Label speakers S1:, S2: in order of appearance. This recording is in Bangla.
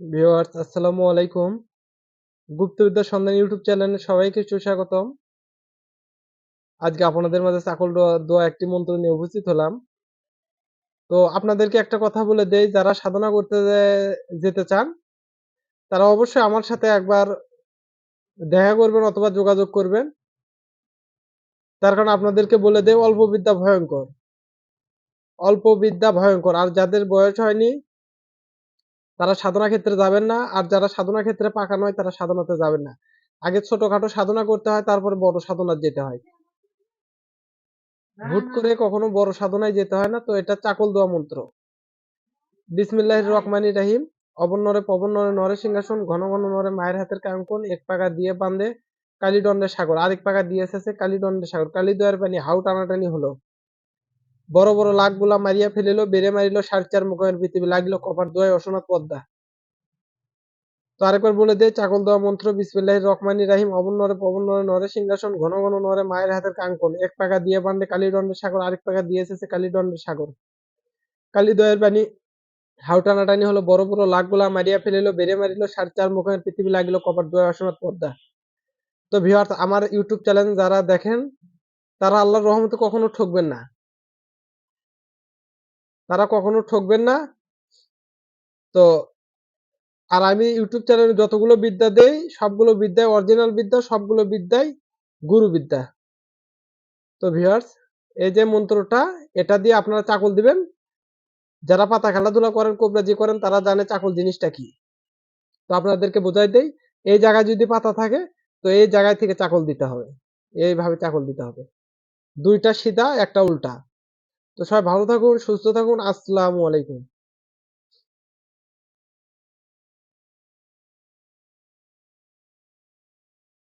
S1: ভিউয়ার্স, আসসালামু আলাইকুম। গুপ্তবিদ্যা সন্ধান ইউটিউব চ্যানেলে সবাইকে সুস্বাগতম। আজকে আপনাদের মাঝে চাকল দোয়া- একটি মন্ত্র নিয়ে উপস্থিত হলাম। তো আপনাদেরকে একটা কথা বলে দেই, যারা সাধনা করতে যেতে চান, তারা অবশ্যই আমার সাথে একবার দেখা করবেন অথবা যোগাযোগ করবেন। তার কারণ আপনাদেরকে বলে দেয় অল্প বিদ্যা ভয়ঙ্কর। অল্প বিদ্যা ভয়ঙ্কর। আর যাদের বয়স হয়নি তারা সাধনা ক্ষেত্রে যাবেন না, আর যারা সাধনা ক্ষেত্রে পাকা নয়, তারা সাধনাতে যাবেন না। আগে ছোটখাটো সাধনা করতে হয়, তারপরে বড় সাধনার যেতে হয়। হুট করে কখনো বড় সাধনায় যেতে হয় না, তো এটা চাকল দোয়া মন্ত্র। বিসমিল্লাহ রহমানি রাহিম। অবনরে পবন নরে নরে সিংহাসন, ঘন ঘন নরে মায়ের হাতের কাঙ্কন, এক পাকা দিয়ে বান্ধে কালীদণ্ডের সাগর। আরেক পাকা দিয়ে এসেছে কালীদণ্ডের সাগর। কালী কালীদয়ের পানি হাউ টানাটানি হলো। বড় বড় লাখগুলা মারিয়া ফেলিল, বেড়ে মারিল সাড়ে চার মুখের পৃথিবী লাগিল, কপার দোয় অসনাথ পদ্মা। তো আরেকবার বলে দে চাকল দেওয়া মন্ত্র বিসমিল্লাহ রহমানি রাহিম অবনরে পবন নরে নরে সিংহাসন, ঘন ঘন নরে মায়ের হাতের কাঙ্কন, এক পাকা দিয়ে বান্ডে কালীদণ্ডের সাগর, আরেক পাকা দিয়ে এসেছে কালীদণ্ডের সাগর। কালীদয়ের বাণী হাউ টানাটানি হলো বড় বড় লাখগুলা মারিয়া ফেলিল, বেড়ে মারিল সাড়ে চার মুখের পৃথিবী লাগিল, কপার দোয় অসনাথ পদ্মা। তো ভিউয়ার্স আমার ইউটিউব চ্যানেল যারা দেখেন, তারা আল্লাহর রহমতে কখনো ঠকবেন না। তারা কখনো ঠকবেন না। তো, আর আমি ইউটিউব চ্যানেলে যতগুলো বিদ্যা দেই, সবগুলো বিদ্যায় অরিজিনাল বিদ্যা, সবগুলো বিদ্যায় গুরু বিদ্যা। তো ভিউয়ার্স এই যে মন্ত্রটা, এটা দিয়ে আপনারা চাকল দিবেন। যারা পাতা খেলাধুলা করেন কোবরাজি করেন, তারা জানে চাকল জিনিসটা কি। তো আপনাদেরকে বোঝাই দেই, এই জায়গায় যদি পাতা থাকে, তো এই জায়গায় থেকে চাকল দিতে হবে। এইভাবে চাকল দিতে হবে। দুইটা সিধা, একটা উল্টা। তো সবাই ভালো থাকুন সুস্থ থাকুন আসসালামু আলাইকুম।